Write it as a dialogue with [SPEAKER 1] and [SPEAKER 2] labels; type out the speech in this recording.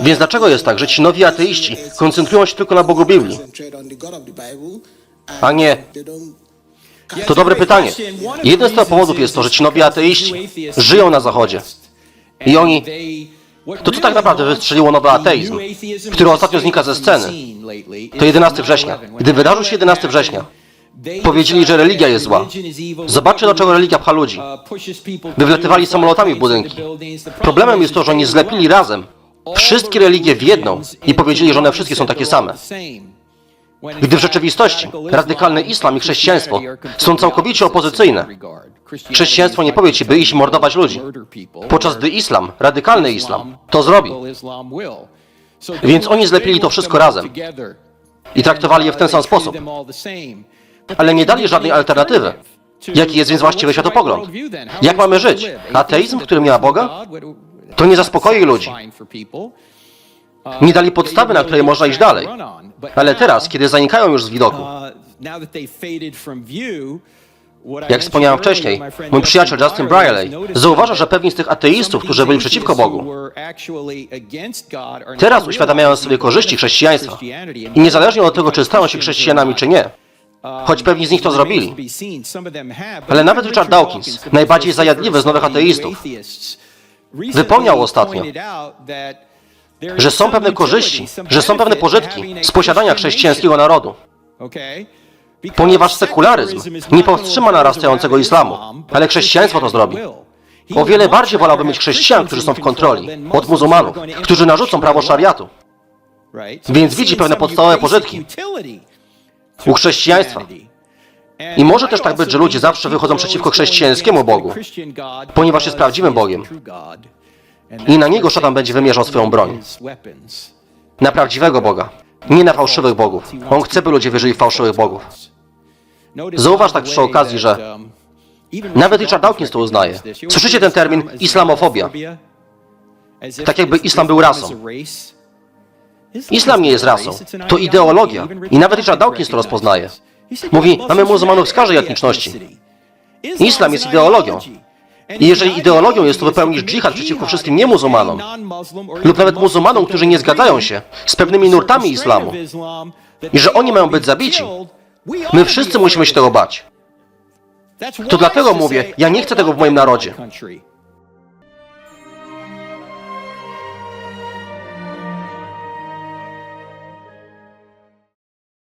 [SPEAKER 1] Więc dlaczego jest tak, że ci nowi ateiści koncentrują się tylko na Bogu Biblii, a nie... To dobre pytanie. Jeden z tych powodów jest to, że ci nowi ateiści żyją na Zachodzie. I oni... To co tak naprawdę wystrzeliło nowy ateizm, który ostatnio znika ze sceny? To 11 września. Gdy wydarzył się 11 września, powiedzieli, że religia jest zła. Zobaczcie, dlaczego religia pcha ludzi. Wywletywali samolotami w budynki. Problemem jest to, że oni zlepili razem wszystkie religie w jedną i powiedzieli, że one wszystkie są takie same. Gdy w rzeczywistości radykalny islam i chrześcijaństwo są całkowicie opozycyjne. Chrześcijaństwo nie powie ci, by iść mordować ludzi, podczas gdy islam, radykalny islam, to zrobi.
[SPEAKER 2] Więc oni zlepili to wszystko razem
[SPEAKER 1] I traktowali je w ten sam sposób. Ale nie dali żadnej alternatywy. Jaki jest więc właściwy światopogląd? Jak mamy żyć? Ateizm, w którym nie ma Boga? To nie zaspokoi ludzi. Nie dali podstawy, na której można iść dalej. Ale teraz, kiedy zanikają już z widoku, jak wspomniałem wcześniej, mój przyjaciel Justin Brierley zauważa, że pewni z tych ateistów, którzy byli przeciwko Bogu, teraz uświadamiają sobie korzyści chrześcijaństwa. I niezależnie od tego, czy stają się chrześcijanami, czy nie, choć pewni z nich to zrobili. Ale nawet Richard Dawkins, najbardziej zajadliwy z nowych ateistów, wypomniał ostatnio, że są pewne korzyści, że są pewne pożytki z posiadania chrześcijańskiego narodu. Ponieważ sekularyzm nie powstrzyma narastającego islamu, ale chrześcijaństwo to zrobi. O wiele bardziej wolałbym mieć chrześcijan, którzy są w kontroli, od muzułmanów, którzy narzucą prawo szariatu.
[SPEAKER 2] Więc widzi pewne podstawowe pożytki
[SPEAKER 1] u chrześcijaństwa. I może też tak być, że ludzie zawsze wychodzą przeciwko chrześcijańskiemu Bogu, ponieważ jest prawdziwym Bogiem. I na Niego szatan będzie wymierzał swoją broń. Na prawdziwego Boga, nie na fałszywych bogów. On chce, by ludzie wierzyli w fałszywych bogów.
[SPEAKER 2] Zauważ tak przy okazji, że
[SPEAKER 1] Nawet Richard Dawkins to uznaje. Słyszycie ten termin islamofobia?
[SPEAKER 2] Tak jakby islam był rasą.
[SPEAKER 1] Islam nie jest rasą, to ideologia. I nawet Richard Dawkins to rozpoznaje. Mówi, mamy muzułmanów z każdej etniczności. Islam jest ideologią. I jeżeli ideologią jest to wypełnić dżihad przeciwko wszystkim niemuzułmanom, lub nawet muzułmanom, którzy nie zgadzają się z pewnymi nurtami islamu, i że oni mają być zabici, my wszyscy musimy się tego bać.
[SPEAKER 2] To dlatego mówię, ja nie chcę tego w moim narodzie.